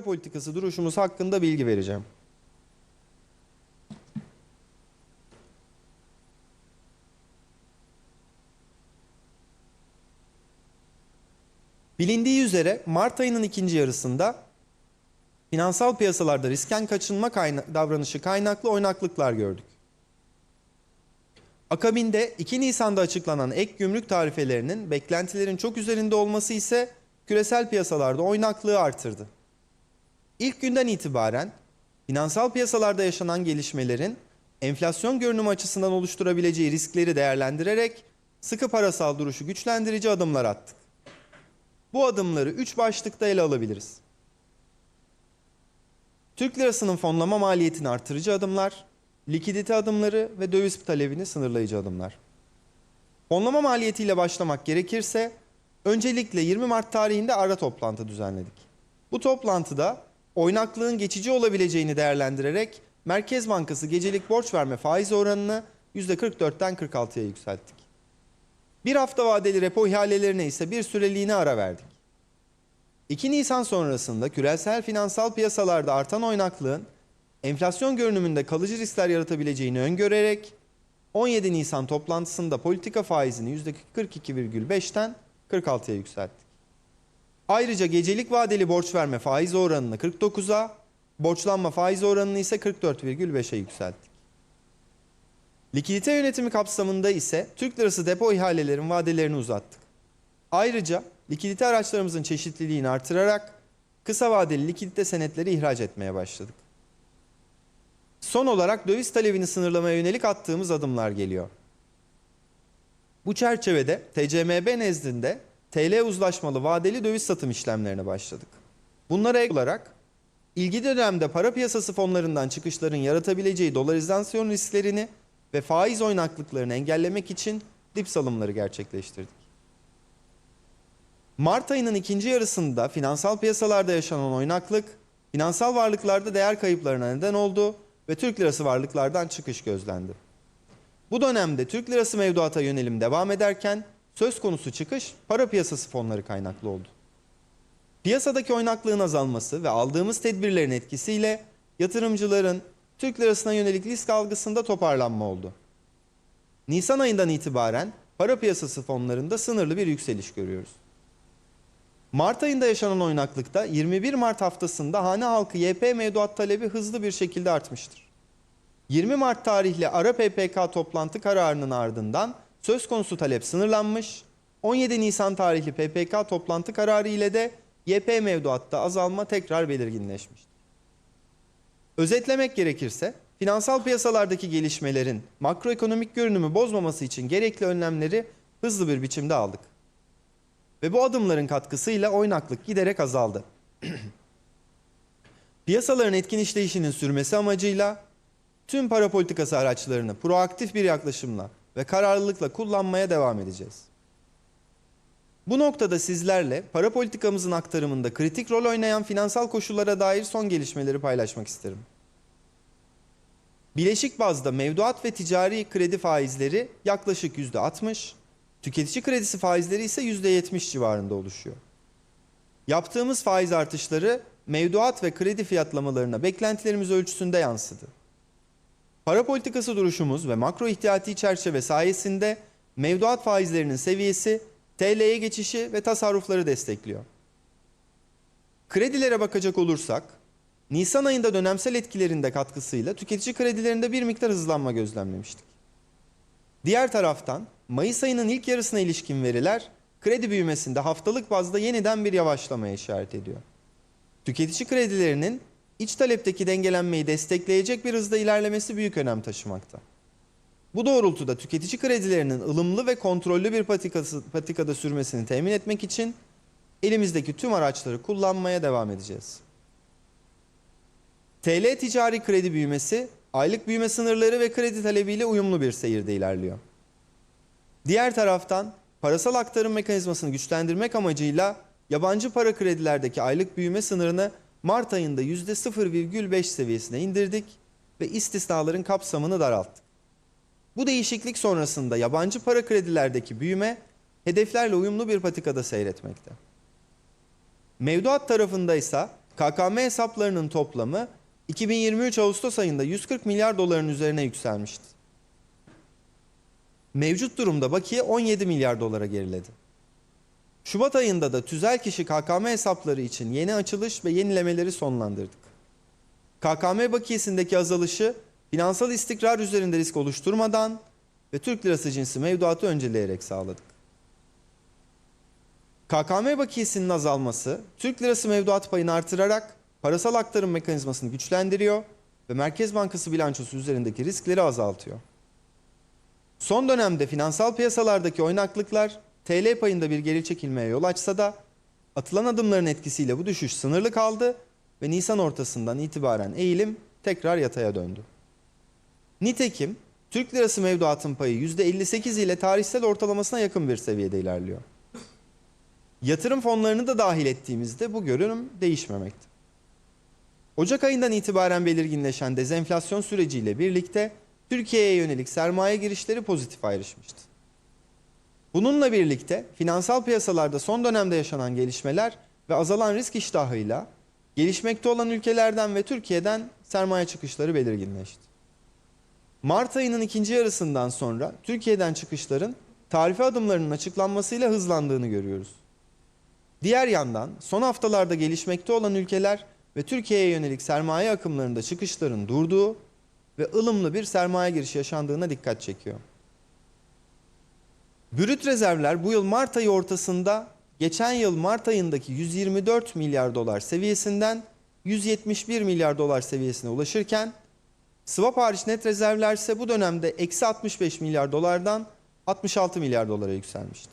politikası duruşumuz hakkında bilgi vereceğim. Bilindiği üzere Mart ayının ikinci yarısında finansal piyasalarda risken kaçınma kayna- davranışı kaynaklı oynaklıklar gördük. Akabinde 2 Nisan'da açıklanan ek gümrük tarifelerinin beklentilerin çok üzerinde olması ise küresel piyasalarda oynaklığı artırdı. İlk günden itibaren finansal piyasalarda yaşanan gelişmelerin enflasyon görünümü açısından oluşturabileceği riskleri değerlendirerek sıkı parasal duruşu güçlendirici adımlar attık. Bu adımları 3 başlıkta ele alabiliriz. Türk lirasının fonlama maliyetini artırıcı adımlar, likidite adımları ve döviz talebini sınırlayıcı adımlar. Fonlama maliyetiyle başlamak gerekirse öncelikle 20 Mart tarihinde ara toplantı düzenledik. Bu toplantıda oynaklığın geçici olabileceğini değerlendirerek Merkez Bankası gecelik borç verme faiz oranını %44'ten 46'ya yükselttik. Bir hafta vadeli repo ihalelerine ise bir süreliğine ara verdik. 2 Nisan sonrasında küresel finansal piyasalarda artan oynaklığın enflasyon görünümünde kalıcı riskler yaratabileceğini öngörerek 17 Nisan toplantısında politika faizini %42,5'ten 46'ya yükselttik. Ayrıca gecelik vadeli borç verme faiz oranını 49'a, borçlanma faiz oranını ise 44,5'e yükselttik. Likidite yönetimi kapsamında ise Türk lirası depo ihalelerin vadelerini uzattık. Ayrıca likidite araçlarımızın çeşitliliğini artırarak kısa vadeli likidite senetleri ihraç etmeye başladık. Son olarak döviz talebini sınırlamaya yönelik attığımız adımlar geliyor. Bu çerçevede TCMB nezdinde TL uzlaşmalı vadeli döviz satım işlemlerine başladık. Bunlara ek olarak ilgili dönemde para piyasası fonlarından çıkışların yaratabileceği dolarizasyon risklerini ve faiz oynaklıklarını engellemek için dip salımları gerçekleştirdik. Mart ayının ikinci yarısında finansal piyasalarda yaşanan oynaklık, finansal varlıklarda değer kayıplarına neden oldu ve Türk lirası varlıklardan çıkış gözlendi. Bu dönemde Türk lirası mevduata yönelim devam ederken söz konusu çıkış para piyasası fonları kaynaklı oldu. Piyasadaki oynaklığın azalması ve aldığımız tedbirlerin etkisiyle yatırımcıların Türk lirasına yönelik risk algısında toparlanma oldu. Nisan ayından itibaren para piyasası fonlarında sınırlı bir yükseliş görüyoruz. Mart ayında yaşanan oynaklıkta 21 Mart haftasında hane halkı YP mevduat talebi hızlı bir şekilde artmıştır. 20 Mart tarihli ara PPK toplantı kararının ardından söz konusu talep sınırlanmış, 17 Nisan tarihli PPK toplantı kararı ile de YP mevduatta azalma tekrar belirginleşmiştir. Özetlemek gerekirse, finansal piyasalardaki gelişmelerin makroekonomik görünümü bozmaması için gerekli önlemleri hızlı bir biçimde aldık. Ve bu adımların katkısıyla oynaklık giderek azaldı. Piyasaların etkin işleyişinin sürmesi amacıyla tüm para politikası araçlarını proaktif bir yaklaşımla ve kararlılıkla kullanmaya devam edeceğiz. Bu noktada sizlerle para politikamızın aktarımında kritik rol oynayan finansal koşullara dair son gelişmeleri paylaşmak isterim. Bileşik bazda mevduat ve ticari kredi faizleri yaklaşık %60, tüketici kredisi faizleri ise %70 civarında oluşuyor. Yaptığımız faiz artışları mevduat ve kredi fiyatlamalarına beklentilerimiz ölçüsünde yansıdı. Para politikası duruşumuz ve makro ihtiyati çerçeve sayesinde mevduat faizlerinin seviyesi TL'ye geçişi ve tasarrufları destekliyor. Kredilere bakacak olursak, Nisan ayında dönemsel etkilerinde katkısıyla tüketici kredilerinde bir miktar hızlanma gözlemlemiştik. Diğer taraftan Mayıs ayının ilk yarısına ilişkin veriler kredi büyümesinde haftalık bazda yeniden bir yavaşlamaya işaret ediyor. Tüketici kredilerinin iç talepteki dengelenmeyi destekleyecek bir hızda ilerlemesi büyük önem taşımakta. Bu doğrultuda tüketici kredilerinin ılımlı ve kontrollü bir patikası, patikada sürmesini temin etmek için elimizdeki tüm araçları kullanmaya devam edeceğiz. TL ticari kredi büyümesi aylık büyüme sınırları ve kredi talebiyle uyumlu bir seyirde ilerliyor. Diğer taraftan parasal aktarım mekanizmasını güçlendirmek amacıyla yabancı para kredilerdeki aylık büyüme sınırını Mart ayında %0,5 seviyesine indirdik ve istisnaların kapsamını daralttık. Bu değişiklik sonrasında yabancı para kredilerdeki büyüme hedeflerle uyumlu bir patikada seyretmekte. Mevduat tarafında ise KKM hesaplarının toplamı 2023 Ağustos ayında 140 milyar doların üzerine yükselmişti. Mevcut durumda bakiye 17 milyar dolara geriledi. Şubat ayında da tüzel kişi KKM hesapları için yeni açılış ve yenilemeleri sonlandırdık. KKM bakiyesindeki azalışı finansal istikrar üzerinde risk oluşturmadan ve Türk lirası cinsi mevduatı önceleyerek sağladık. KKM bakiyesinin azalması Türk lirası mevduat payını artırarak parasal aktarım mekanizmasını güçlendiriyor ve Merkez Bankası bilançosu üzerindeki riskleri azaltıyor. Son dönemde finansal piyasalardaki oynaklıklar TL payında bir geri çekilmeye yol açsa da atılan adımların etkisiyle bu düşüş sınırlı kaldı ve Nisan ortasından itibaren eğilim tekrar yataya döndü. Nitekim Türk lirası mevduatın payı %58 ile tarihsel ortalamasına yakın bir seviyede ilerliyor. Yatırım fonlarını da dahil ettiğimizde bu görünüm değişmemekte. Ocak ayından itibaren belirginleşen dezenflasyon süreciyle birlikte Türkiye'ye yönelik sermaye girişleri pozitif ayrışmıştı. Bununla birlikte finansal piyasalarda son dönemde yaşanan gelişmeler ve azalan risk iştahıyla gelişmekte olan ülkelerden ve Türkiye'den sermaye çıkışları belirginleşti. Mart ayının ikinci yarısından sonra Türkiye'den çıkışların tarife adımlarının açıklanmasıyla hızlandığını görüyoruz. Diğer yandan son haftalarda gelişmekte olan ülkeler ve Türkiye'ye yönelik sermaye akımlarında çıkışların durduğu ve ılımlı bir sermaye girişi yaşandığına dikkat çekiyor. Brüt rezervler bu yıl Mart ayı ortasında geçen yıl Mart ayındaki 124 milyar dolar seviyesinden 171 milyar dolar seviyesine ulaşırken swap hariç net rezervler ise bu dönemde eksi 65 milyar dolardan 66 milyar dolara yükselmişti.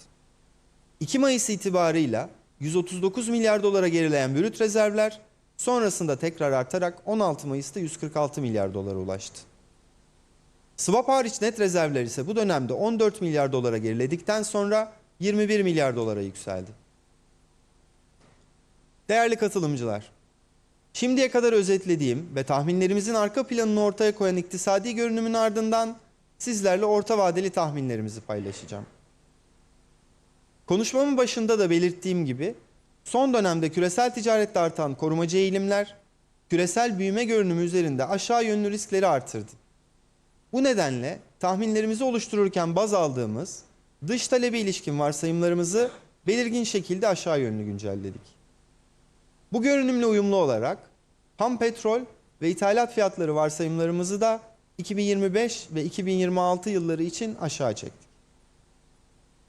2 Mayıs itibarıyla 139 milyar dolara gerileyen brüt rezervler sonrasında tekrar artarak 16 Mayıs'ta 146 milyar dolara ulaştı. Swap hariç net rezervler ise bu dönemde 14 milyar dolara geriledikten sonra 21 milyar dolara yükseldi. Değerli katılımcılar, şimdiye kadar özetlediğim ve tahminlerimizin arka planını ortaya koyan iktisadi görünümün ardından sizlerle orta vadeli tahminlerimizi paylaşacağım. Konuşmamın başında da belirttiğim gibi son dönemde küresel ticarette artan korumacı eğilimler küresel büyüme görünümü üzerinde aşağı yönlü riskleri artırdı. Bu nedenle tahminlerimizi oluştururken baz aldığımız dış talebe ilişkin varsayımlarımızı belirgin şekilde aşağı yönlü güncelledik. Bu görünümle uyumlu olarak ham petrol ve ithalat fiyatları varsayımlarımızı da 2025 ve 2026 yılları için aşağı çektik.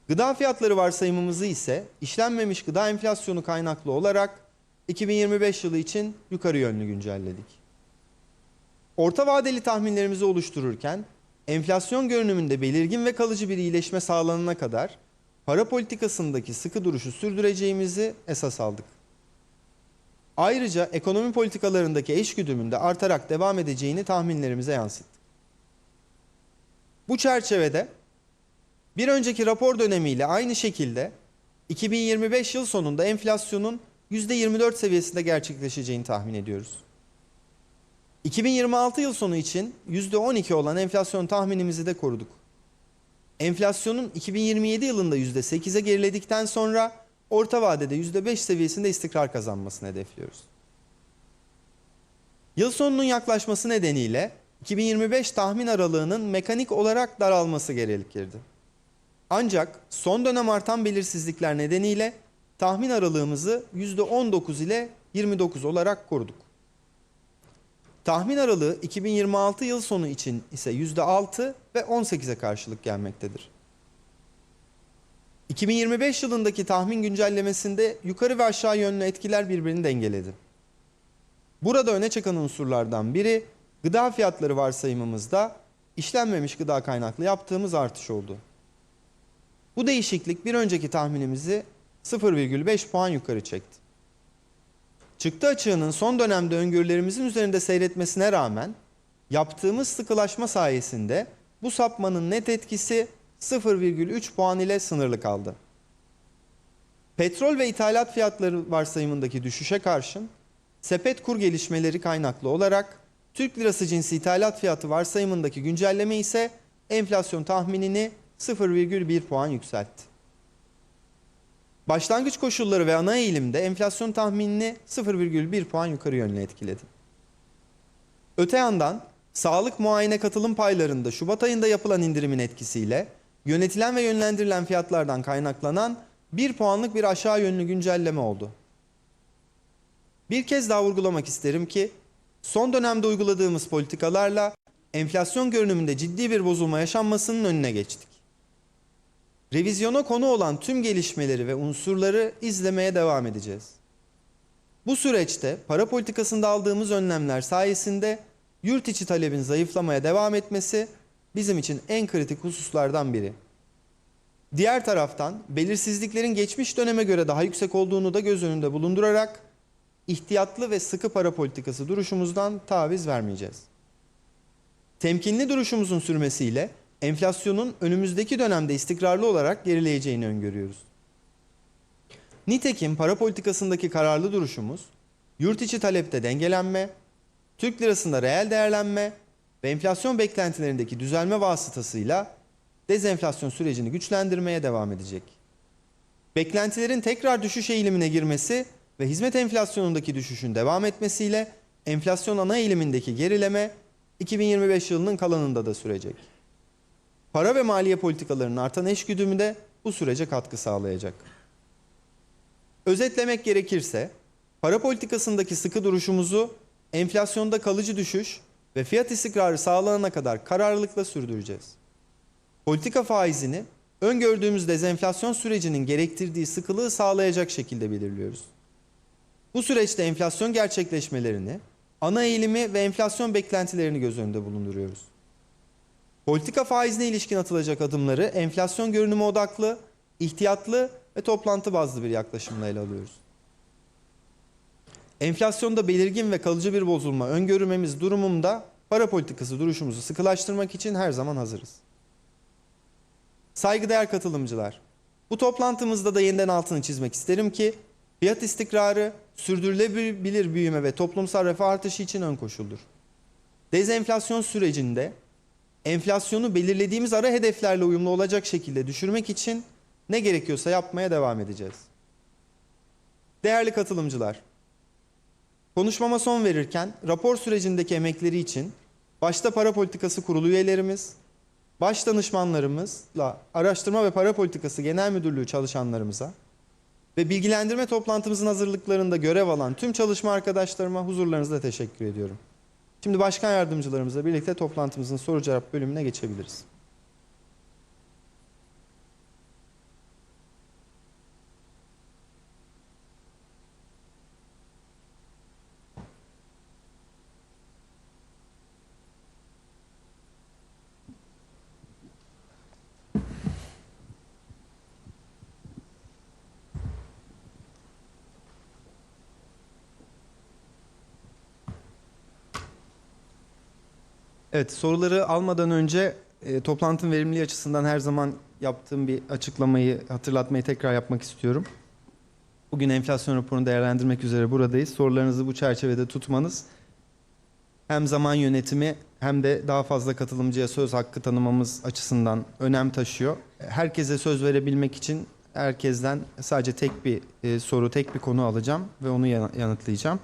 Gıda fiyatları varsayımımızı ise işlenmemiş gıda enflasyonu kaynaklı olarak 2025 yılı için yukarı yönlü güncelledik. Orta vadeli tahminlerimizi oluştururken enflasyon görünümünde belirgin ve kalıcı bir iyileşme sağlanana kadar para politikasındaki sıkı duruşu sürdüreceğimizi esas aldık. Ayrıca ekonomi politikalarındaki eşgüdümün de artarak devam edeceğini tahminlerimize yansıttık. Bu çerçevede bir önceki rapor dönemiyle aynı şekilde 2025 yıl sonunda enflasyonun %24 seviyesinde gerçekleşeceğini tahmin ediyoruz. 2026 yıl sonu için %12 olan enflasyon tahminimizi de koruduk. Enflasyonun 2027 yılında %8'e geriledikten sonra orta vadede %5 seviyesinde istikrar kazanmasını hedefliyoruz. Yıl sonunun yaklaşması nedeniyle 2025 tahmin aralığının mekanik olarak daralması gerekirdi. Ancak son dönem artan belirsizlikler nedeniyle tahmin aralığımızı %19 ile 29 olarak koruduk. Tahmin aralığı 2026 yıl sonu için ise %6 ve 18'e karşılık gelmektedir. 2025 yılındaki tahmin güncellemesinde yukarı ve aşağı yönlü etkiler birbirini dengeledi. Burada öne çıkan unsurlardan biri gıda fiyatları varsayımımızda işlenmemiş gıda kaynaklı yaptığımız artış oldu. Bu değişiklik bir önceki tahminimizi 0,5 puan yukarı çekti. Çıktı açığının son dönemde öngörülerimizin üzerinde seyretmesine rağmen yaptığımız sıkılaşma sayesinde bu sapmanın net etkisi 0,3 puan ile sınırlı kaldı. Petrol ve ithalat fiyatları varsayımındaki düşüşe karşın sepet kur gelişmeleri kaynaklı olarak Türk lirası cinsi ithalat fiyatı varsayımındaki güncelleme ise enflasyon tahminini 0,1 puan yükseltti. Başlangıç koşulları ve ana eğilimde enflasyon tahminini 0,1 puan yukarı yönlü etkiledi. Öte yandan sağlık muayene katılım paylarında Şubat ayında yapılan indirimin etkisiyle yönetilen ve yönlendirilen fiyatlardan kaynaklanan 1 puanlık bir aşağı yönlü güncelleme oldu. Bir kez daha vurgulamak isterim ki son dönemde uyguladığımız politikalarla enflasyon görünümünde ciddi bir bozulma yaşanmasının önüne geçtik. Revizyona konu olan tüm gelişmeleri ve unsurları izlemeye devam edeceğiz. Bu süreçte para politikasında aldığımız önlemler sayesinde yurt içi talebin zayıflamaya devam etmesi bizim için en kritik hususlardan biri. Diğer taraftan belirsizliklerin geçmiş döneme göre daha yüksek olduğunu da göz önünde bulundurarak ihtiyatlı ve sıkı para politikası duruşumuzdan taviz vermeyeceğiz. Temkinli duruşumuzun sürmesiyle enflasyonun önümüzdeki dönemde istikrarlı olarak gerileyeceğini öngörüyoruz. Nitekim para politikasındaki kararlı duruşumuz, yurt içi talepte dengelenme, Türk lirasında reel değerlenme ve enflasyon beklentilerindeki düzelme vasıtasıyla dezenflasyon sürecini güçlendirmeye devam edecek. Beklentilerin tekrar düşüş eğilimine girmesi ve hizmet enflasyonundaki düşüşün devam etmesiyle enflasyon ana eğilimindeki gerileme 2025 yılının kalanında da sürecek. Para ve maliye politikalarının artan eşgüdümü de bu sürece katkı sağlayacak. Özetlemek gerekirse para politikasındaki sıkı duruşumuzu enflasyonda kalıcı düşüş ve fiyat istikrarı sağlanana kadar kararlılıkla sürdüreceğiz. Politika faizini öngördüğümüz dezenflasyon sürecinin gerektirdiği sıkılığı sağlayacak şekilde belirliyoruz. Bu süreçte enflasyon gerçekleşmelerini, ana eğilimi ve enflasyon beklentilerini göz önünde bulunduruyoruz. Politika faizine ilişkin atılacak adımları enflasyon görünümü odaklı, ihtiyatlı ve toplantı bazlı bir yaklaşımla ele alıyoruz. Enflasyonda belirgin ve kalıcı bir bozulma öngörmemiz durumunda para politikası duruşumuzu sıkılaştırmak için her zaman hazırız. Saygıdeğer katılımcılar, bu toplantımızda da yeniden altını çizmek isterim ki fiyat istikrarı, sürdürülebilir büyüme ve toplumsal refah artışı için ön koşuldur. Dezenflasyon sürecinde enflasyonu belirlediğimiz ara hedeflerle uyumlu olacak şekilde düşürmek için ne gerekiyorsa yapmaya devam edeceğiz. Değerli katılımcılar, konuşmama son verirken rapor sürecindeki emekleri için başta Para Politikası Kurulu üyelerimiz, baş danışmanlarımızla Araştırma ve Para Politikası Genel Müdürlüğü çalışanlarımıza ve bilgilendirme toplantımızın hazırlıklarında görev alan tüm çalışma arkadaşlarıma huzurlarınızda teşekkür ediyorum. Şimdi başkan yardımcılarımızla birlikte toplantımızın soru cevap bölümüne geçebiliriz. Evet, soruları almadan önce e, toplantının verimliliği açısından her zaman yaptığım bir açıklamayı, hatırlatmayı tekrar yapmak istiyorum. Bugün enflasyon raporunu değerlendirmek üzere buradayız. Sorularınızı bu çerçevede tutmanız hem zaman yönetimi hem de daha fazla katılımcıya söz hakkı tanımamız açısından önem taşıyor. Herkese söz verebilmek için herkesten sadece tek bir e, soru, tek bir konu alacağım ve onu yanıtlayacağım.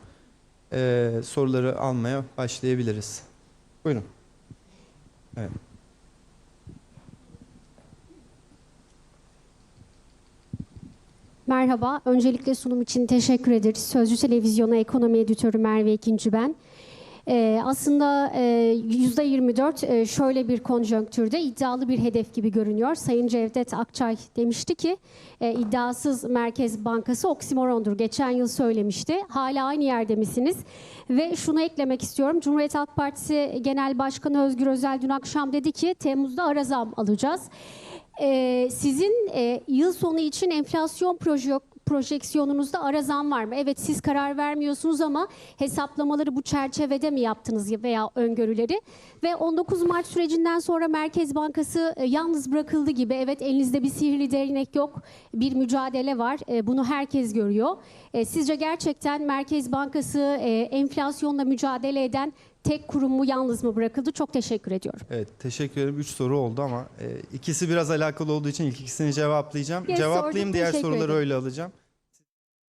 E, soruları almaya başlayabiliriz. Buyurun. Merhaba, öncelikle sunum için teşekkür ederiz. Sözcü Televizyonu Ekonomi Editörü Merve İkinci ben. Ee, aslında e, %24 e, şöyle bir konjonktürde iddialı bir hedef gibi görünüyor. Sayın Cevdet Akçay demişti ki e, iddiasız Merkez Bankası oksimorondur. Geçen yıl söylemişti. Hala aynı yerde misiniz? Ve şunu eklemek istiyorum. Cumhuriyet Halk Partisi Genel Başkanı Özgür Özel dün akşam dedi ki Temmuz'da ara zam alacağız. Ee, sizin e, yıl sonu için enflasyon proje projeksiyonunuzda ara zam var mı? Evet siz karar vermiyorsunuz ama hesaplamaları bu çerçevede mi yaptınız veya öngörüleri? Ve 19 Mart sürecinden sonra Merkez Bankası e, yalnız bırakıldı gibi. Evet elinizde bir sihirli değnek yok. Bir mücadele var. E, bunu herkes görüyor. E, sizce gerçekten Merkez Bankası enflasyonla mücadele eden tek kurum mu yalnız mı bırakıldı? Çok teşekkür ediyorum. Evet teşekkür ederim. Üç soru oldu ama e, ikisi biraz alakalı olduğu için ilk ikisini cevaplayacağım. Yes, Cevaplayayım sorduk, diğer teşekkür soruları ederim. öyle alacağım.